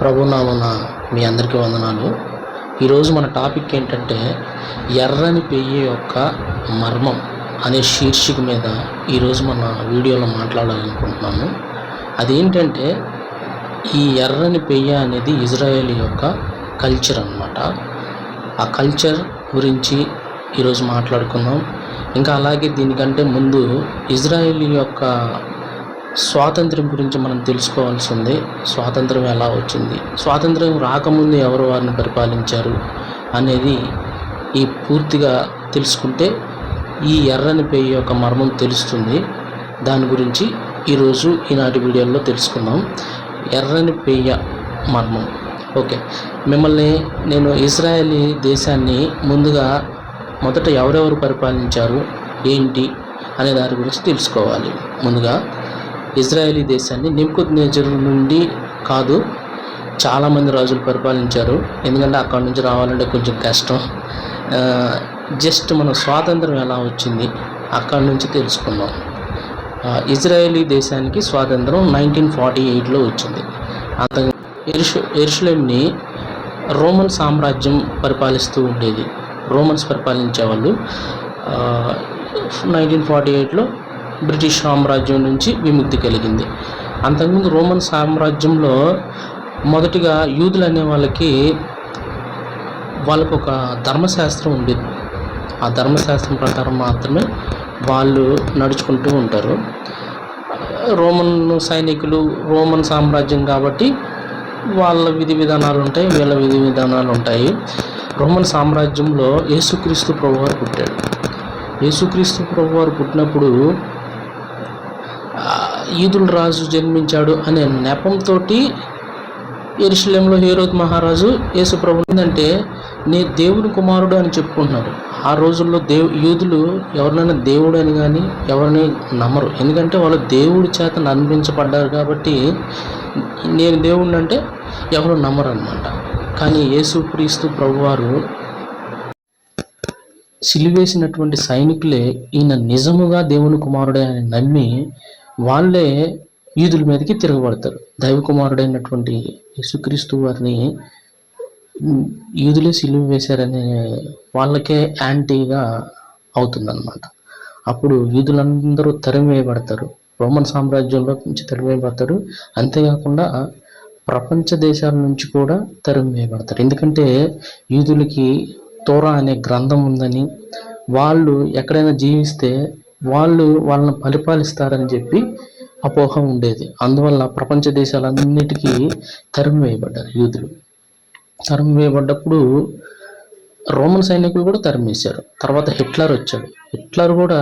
ప్రభునామన మీ అందరికీ వందనాలు. ఈరోజు మన టాపిక్ ఏంటంటే ఎర్రని పెయ్యి యొక్క మర్మం అనే శీర్షిక మీద ఈరోజు మన వీడియోలో మాట్లాడాలనుకుంటున్నాను అదేంటంటే ఈ ఎర్రని పెయ్య అనేది ఇజ్రాయేల్ యొక్క కల్చర్ అన్నమాట. ఆ కల్చర్ గురించి ఈరోజు మాట్లాడుకుందాం. ఇంకా అలాగే దీనికంటే ముందు ఇజ్రాయేల్ యొక్క స్వాతంత్రం గురించి మనం తెలుసుకోవాల్సింది. స్వాతంత్రం ఎలా వచ్చింది? స్వాతంత్రం రాకముందు ఎవరు వారిని పరిపాలించారు అనేది ఈ పూర్తిగా తెలుసుకుంటే ఈ ఎర్రని పేయి యొక్క మర్మం తెలుస్తుంది. దాని గురించి ఈరోజు ఈనాటి వీడియోలో తెలుసుకుందాం. ఎర్రని పేయ మర్మం. ఓకే. మిమ్మల్ని నేను ఇజ్రాయేలీ దేశాన్ని ముందుగా మొదట ఎవరెవరు పరిపాలించారు? ఏంటి? అనే దాని గురించి తెలుసుకోవాలి. ముందుగా ఇజ్రాయేలీ దేశాన్ని నిమ్కుద్ నేజర్ నుండి కాదు చాలామంది రాజులు పరిపాలించారు. ఎందుకంటే అక్కడ నుంచి రావాలంటే కొంచెం కష్టం. జస్ట్ మన స్వాతంత్రం ఎలా వచ్చింది అక్కడ నుంచి తెలుసుకుందాం. ఇజ్రాయేలీ దేశానికి స్వాతంత్రం నైన్టీన్ ఫార్టీ ఎయిట్లో వచ్చింది. అంత ఎరుషు ఎరుషులేంని రోమన్ సామ్రాజ్యం పరిపాలిస్తూ ఉండేది. రోమన్స్ పరిపాలించేవాళ్ళు. నైన్టీన్ ఫార్టీ ఎయిట్లో బ్రిటిష్ సామ్రాజ్యం నుంచి విముక్తి కలిగింది. అంతకుముందు రోమన్ సామ్రాజ్యంలో మొదటిగా యూదులు అనే వాళ్ళకి వాళ్ళకు ఒక ధర్మశాస్త్రం ఉండేది. ఆ ధర్మశాస్త్రం ప్రకారం మాత్రమే వాళ్ళు నడుచుకుంటూ ఉంటారు. రోమన్ సైనికులు రోమన్ సామ్రాజ్యం కాబట్టి వాళ్ళ విధి విధానాలు ఉంటాయి వీళ్ళ విధి విధానాలు ఉంటాయి. రోమన్ సామ్రాజ్యంలో యేసుక్రీస్తు ప్రభువారు పుట్టాడు. యేసుక్రీస్తు ప్రభువారు పుట్టినప్పుడు ఈదుల్ రాజు జన్మించాడు అనే నెపంతో ఎరుశలంలో హేరోద్ మహారాజు యేసుప్రభు ఏంటంటే నీ దేవుని కుమారుడు అని చెప్పుకుంటున్నారు ఆ రోజుల్లో దేవు యూదులు ఎవరినైనా దేవుడు అని కానీ ఎవరిని నమ్మరు. ఎందుకంటే వాళ్ళు దేవుడి చేత నమ్మించబడ్డారు కాబట్టి నేను దేవుడిని అంటే ఎవరు నమ్మరు అనమాట కానీ యేసుక్రీస్తు ప్రభువారు సిలివేసినటువంటి సైనికులే ఈయన నిజముగా దేవుని కుమారుడే అని నమ్మి వాళ్ళే యూదుల మీదకి తిరగబడతారు. దైవకుమారుడైనటువంటి యేసుక్రీస్తు వారిని ఈదులే యూదులే సిలువ వేశారనే వాళ్ళకే యాంటీగా అవుతుందన్నమాట. అప్పుడు యూదులందరూ తరిమివేయబడతారు రోమన్ సామ్రాజ్యంలో నుంచి తరిమివేయబడతారు అంతేకాకుండా ప్రపంచ దేశాల నుంచి కూడా తరిమివేయబడతారు ఎందుకంటే యూదులకి తోరా అనే గ్రంథం ఉందని వాళ్ళు ఎక్కడైనా జీవిస్తే వాళ్ళు వాళ్ళని పరిపాలిస్తారని చెప్పి అపోహ ఉండేది. అందువల్ల ప్రపంచ దేశాలన్నిటికీ తరిమి వేయబడ్డారు యూదులు. తరిమి వేయబడ్డప్పుడు రోమన్ సైనికులు కూడా తరిమేశారు. తర్వాత హిట్లర్ వచ్చాడు. హిట్లర్ కూడా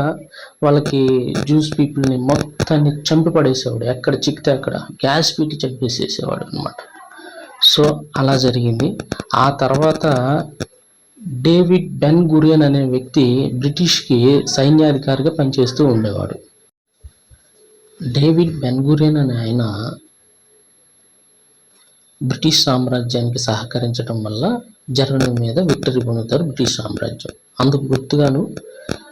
వాళ్ళకి జ్యూస్ పీపుల్ని మొత్తాన్ని చంపి పడేసేవాడు ఎక్కడ చిక్కితే అక్కడ గ్యాస్ పీకి చంపేసేసేవాడు అనమాట సో అలా జరిగింది. ఆ తర్వాత డేవిడ్ బెన్ గురియన్ అనే వ్యక్తి బ్రిటిష్కి సైన్యాధికారిగా పనిచేస్తూ ఉండేవాడు. డేవిడ్ బెన్ గురియన్ అనే ఆయన బ్రిటిష్ సామ్రాజ్యానికి సహకరించడం వల్ల జర్మనీ మీద విక్టరీ పొందుతారు బ్రిటిష్ సామ్రాజ్యం. అందుకు గుర్తుగాను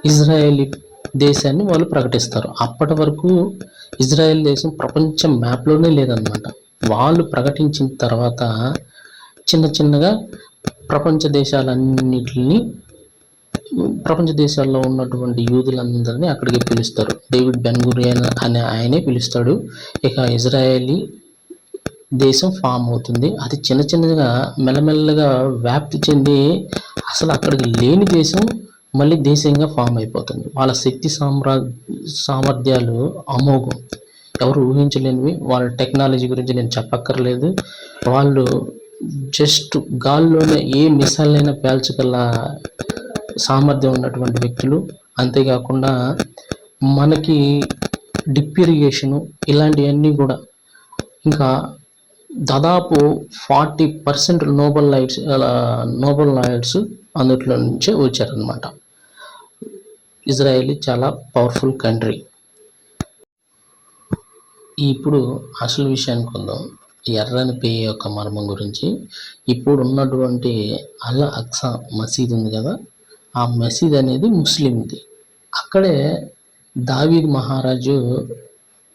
ఇజ్రాయేలీ దేశాన్ని వాళ్ళు ప్రకటిస్తారు. అప్పటి వరకు ఇజ్రాయెల్ దేశం ప్రపంచ మ్యాప్లోనే లేదనమాట వాళ్ళు ప్రకటించిన తర్వాత చిన్న చిన్నగా ప్రపంచ దేశాలన్నిటిని ప్రపంచ దేశాల్లో ఉన్నటువంటి యూదులందరినీ అక్కడికి పిలుస్తారు. డేవిడ్ బెన్గురియన్ అనే ఆయనే పిలుస్తాడు. ఇక ఇజ్రాయేలీ దేశం ఫామ్ అవుతుంది. అది చిన్న చిన్నగా మెల్లమెల్లగా వ్యాప్తి చెంది అసలు అక్కడికి లేని దేశం మళ్ళీ దేశంగా ఫామ్ అయిపోతుంది. వాళ్ళ శక్తి సామ్రా సామర్థ్యాలు అమోఘం. ఎవరు ఊహించలేనివి. వాళ్ళ టెక్నాలజీ గురించి నేను చెప్పక్కర్లేదు. వాళ్ళు జస్ట్ గాల్లోనే ఏ మిసైల్ అయినా పేల్చగల సామర్థ్యం ఉన్నటువంటి వ్యక్తులు. అంతేకాకుండా మనకి డిప్ ఇరిగేషను ఇలాంటివన్నీ కూడా ఇంకా దాదాపు forty percent Nobel lights Nobel lawyers అందుట్లో నుంచే వచ్చారనమాట ఇజ్రాయెల్ చాలా పవర్ఫుల్ కంట్రీ. ఇప్పుడు అసలు విషయానికి వద్దాం ఎర్రని పేయ యొక్క మర్మం గురించి. ఇప్పుడు ఉన్నటువంటి అల్ అక్సా మసీద్ ఉంది కదా ఆ మసీద్ అనేది ముస్లింది. అక్కడే దావీద్ మహారాజు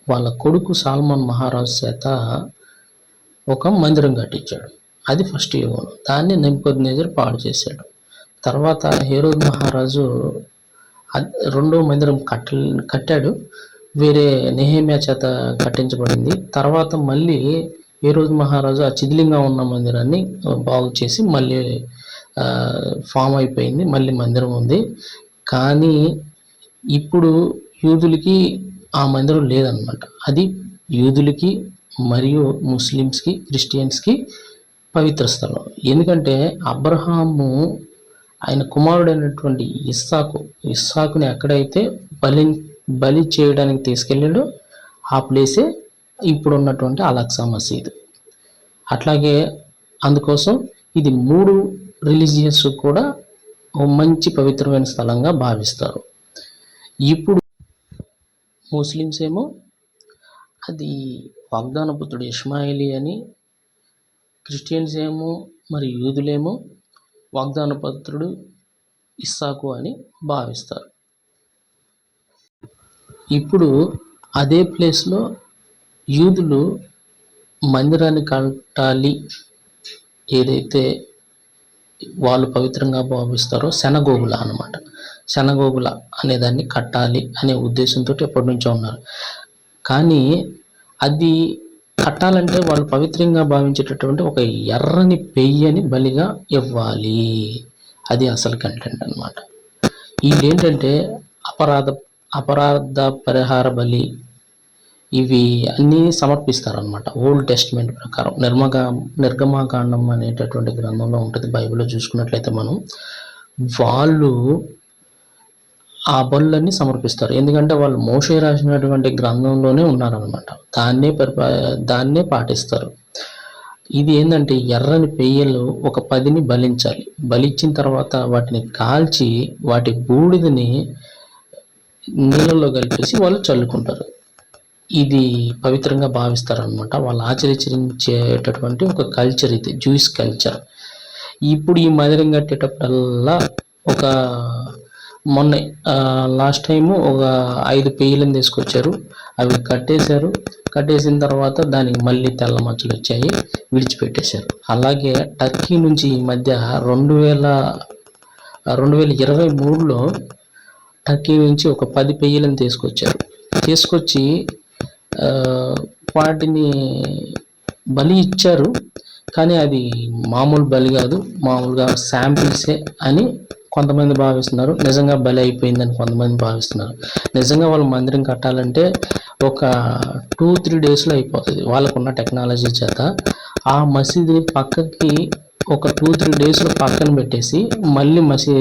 వాళ్ళ కొడుకు సాల్మాన్ మహారాజు చేత ఒక మందిరం కట్టించాడు. అది ఫస్ట్ యుగం దాన్ని నెంకొద్నేజర్ పాడు చేశాడు. తర్వాత హేరోద్ మహారాజు రెండో మందిరం కట్ట కట్టాడు. వేరే నెహేమియా చేత కట్టించబడింది. తర్వాత మళ్ళీ ఏ రోజు మహారాజు ఆ చిదిలింగా ఉన్న మందిరాన్ని బాగు చేసి మళ్ళీ ఫామ్ అయిపోయింది మళ్ళీ మందిరం ఉంది. కానీ ఇప్పుడు యూదులకి ఆ మందిరం లేదనమాట అది యూదులకి మరియు ముస్లిమ్స్కి క్రిస్టియన్స్కి పవిత్ర స్థలం. ఎందుకంటే అబ్రహాము ఆయన కుమారుడైనటువంటి ఇస్సాకు ఇస్సాకుని ఎక్కడైతే బలి బలి చేయడానికి తీసుకెళ్ళాడో ఆ ప్లేసే ఇప్పుడు ఉన్నటువంటి అలక్సా మసీదు. అట్లాగే అందుకోసం ఇది మూడు రిలీజియస్ కూడా మంచి పవిత్రమైన స్థలంగా భావిస్తారు. ఇప్పుడు ముస్లిమ్స్ ఏమో అది వాగ్దాన పుత్రుడు ఇస్మాయిలీ అని క్రిస్టియన్స్ ఏమో మరి యూదులేమో వాగ్దాన పుత్రుడు ఇస్సాకు అని భావిస్తారు. ఇప్పుడు అదే ప్లేస్లో యూదులు మందిరాన్ని కట్టాలి. ఏదైతే వాళ్ళు పవిత్రంగా భావిస్తారో శనగోగుల అనమాట శనగోగుల అనేదాన్ని కట్టాలి అనే ఉద్దేశంతో ఎప్పటి నుంచో ఉన్నారు. కానీ అది కట్టాలంటే వాళ్ళు పవిత్రంగా భావించేటటువంటి ఒక ఎర్రని పెయ్యని బలిగా ఇవ్వాలి. అది అసలు కంటెంట్ అనమాట ఏంటంటే అపరాధ అపరాధ పరిహార బలి ఇవి అన్నీ సమర్పిస్తారనమాట ఓల్డ్ టెస్ట్మెంట్ ప్రకారం. నిర్మగా నిర్గమాకాండం అనేటటువంటి గ్రంథంలో ఉంటుంది బైబిల్లో చూసుకున్నట్లయితే మనం. వాళ్ళు ఆ బలులన్నీ సమర్పిస్తారు. ఎందుకంటే వాళ్ళు మోసే రాసినటువంటి గ్రంథంలోనే ఉన్నారనమాట దాన్నే దాన్నే పాటిస్తారు. ఇది ఏంటంటే ఎర్రని పెయ్యలు ఒక పదిని బలించాలి. బలిచ్చిన తర్వాత వాటిని కాల్చి వాటి బూడిదని నీళ్ళలో కలిపేసి వాళ్ళు చల్లుకుంటారు. ఇది పవిత్రంగా భావిస్తారు అనమాట వాళ్ళు ఆచరించేటటువంటి ఒక కల్చర్ ఇది జూయిస్ కల్చర్ ఇప్పుడు ఈ మందిరం కట్టేటప్పుడల్లా ఒక మొన్న లాస్ట్ టైము ఒక ఐదు పెయ్యలను తీసుకొచ్చారు. అవి కట్టేశారు. కట్టేసిన తర్వాత దానికి మళ్ళీ తెల్ల మచ్చలు వచ్చాయి విడిచిపెట్టేశారు. అలాగే టర్కీ నుంచి ఈ మధ్య రెండు వేల రెండు వేల ఇరవై మూడులో టర్కీ నుంచి ఒక పది పెయ్యలను తీసుకొచ్చారు. తీసుకొచ్చి వాటిని బలి ఇచ్చారు కానీ అది మామూలు బలి కాదు మామూలుగా శాంపిల్సే అని కొంతమంది భావిస్తున్నారు. నిజంగా బలి అయిపోయిందని కొంతమంది భావిస్తున్నారు. నిజంగా వాళ్ళు మందిరం కట్టాలంటే ఒక టూ త్రీ డేస్లో అయిపోతుంది వాళ్ళకున్న టెక్నాలజీ చేత. ఆ మసీది పక్కకి ఒక టూ త్రీ డేస్లో పక్కన పెట్టేసి మళ్ళీ మసీ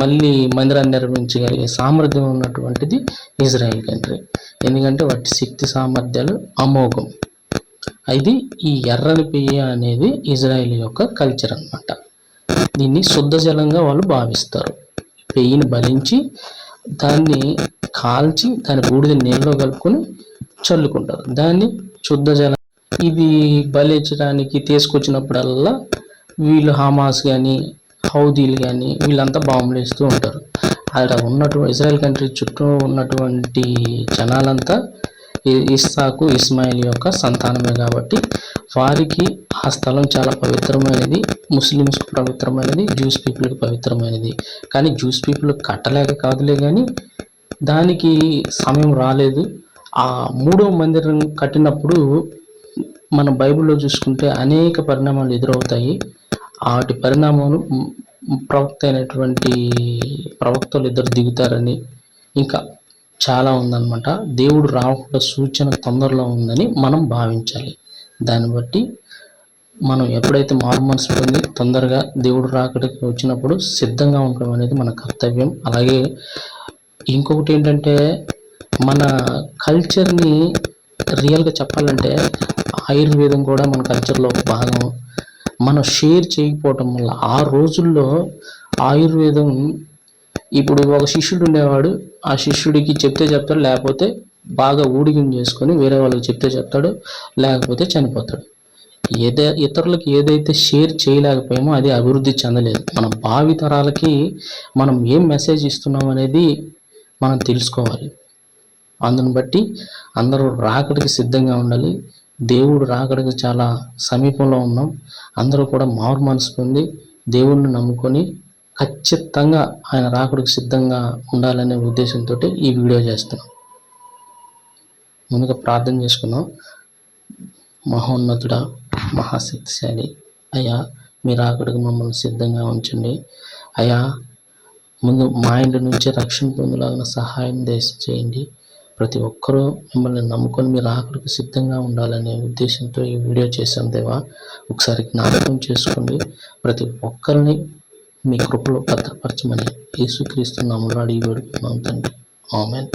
మళ్ళీ మందిరాన్ని నిర్మించగలిగే సామర్థ్యం ఉన్నటువంటిది ఇజ్రాయెల్ కంట్రీ. ఎందుకంటే వాటి శక్తి సామర్థ్యాలు అమోఘం. ఇది ఈ ఎర్రని పెయ్య అనేది ఇజ్రాయెల్ యొక్క కల్చర్ అన్నమాట. దీన్ని శుద్ధ జలంగా వాళ్ళు భావిస్తారు. పెయ్యిని బలించి దాన్ని కాల్చి దాని బూడిద నీళ్ళలో కలుపుకొని చల్లుకుంటారు. దాన్ని శుద్ధ జలం ఇది బలించడానికి తీసుకొచ్చినప్పుడల్లా వీళ్ళు హమాస్ కానీ హౌదీలు కానీ వీళ్ళంతా బాంబులు వేస్తూ ఉంటారు. అక్కడ ఉన్నటువంటి ఇజ్రాయెల్ కంట్రీ చుట్టూ ఉన్నటువంటి జనాలంతా ఇస్సాకు ఇస్మాయిల్ యొక్క సంతానమే కాబట్టి వారికి ఆ స్థలం చాలా పవిత్రమైనది. ముస్లిమ్స్కి పవిత్రమైనది జ్యూస్ పీపుల్కి పవిత్రమైనది. కానీ జ్యూస్ పీపుల్ కట్టలేక కాదులే కానీ దానికి సమయం రాలేదు. ఆ మూడో మందిరం కట్టినప్పుడు మన బైబిల్లో చూసుకుంటే అనేక పరిణామాలు ఎదురవుతాయి. వాటి పరిణామాలు ప్రవక్త అయినటువంటి ప్రవక్తలు ఇద్దరు దిగుతారని ఇంకా చాలా ఉందన్నమాట. దేవుడు రావకుండా సూచన తొందరలో ఉందని మనం భావించాలి. దాన్ని బట్టి మనం ఎప్పుడైతే మార్మన్స్ మనసు పొంది తొందరగా దేవుడు రాకడికి వచ్చినప్పుడు సిద్ధంగా ఉండడం అనేది మన కర్తవ్యం. అలాగే ఇంకొకటి ఏంటంటే మన కల్చర్ని రియల్గా చెప్పాలంటే ఆయుర్వేదం కూడా మన కల్చర్లో ఒక భాగం. మనం షేర్ చేయకపోవటం వల్ల ఆ రోజుల్లో ఆయుర్వేదం ఇప్పుడు ఒక శిష్యుడు ఉండేవాడు. ఆ శిష్యుడికి చెప్తే చెప్తాడు లేకపోతే బాగా ఊడిగం చేసుకొని వేరే వాళ్ళకి చెప్తే చెప్తాడు లేకపోతే చనిపోతాడు. ఏదే ఇతరులకు ఏదైతే షేర్ చేయలేకపోయామో అది అభివృద్ధి చెందలేదు. మన భావి తరాలకి మనం ఏం మెసేజ్ ఇస్తున్నాం అనేది మనం తెలుసుకోవాలి. అందును బట్టి అందరూ రాకడికి సిద్ధంగా ఉండాలి. దేవుడు రాకడికి చాలా సమీపంలో ఉన్నాం. అందరూ కూడా మారు మనసు పొంది దేవుణ్ణి నమ్ముకొని ఖచ్చితంగా ఆయన రాకడికి సిద్ధంగా ఉండాలనే ఉద్దేశంతో ఈ వీడియో చేస్తున్నాం. ముందుగా ప్రార్థన చేసుకున్నాం మహోన్నతుడ మహాశక్తిశాలి అయ్యా మీరు అక్కడికి మమ్మల్ని సిద్ధంగా ఉంచండి. అయ్యా ముందు మా ఇంటి నుంచి రక్షణ పొందులాగిన సహాయం దేశ చేయండి ప్రతి ఒక్కరూ మిమ్మల్ని నమ్ముకొని మీరు ఆఖరికి సిద్ధంగా ఉండాలనే ఉద్దేశంతో ఈ వీడియో చేశాం దేవా. ఒకసారి జ్ఞాపకం చేసుకోండి. ప్రతి ఒక్కరిని మీ కృపలో భద్రపరచమని యేసుక్రీస్తు నామములో వేడుకున్నాం తండ్రి. ఆమెన్.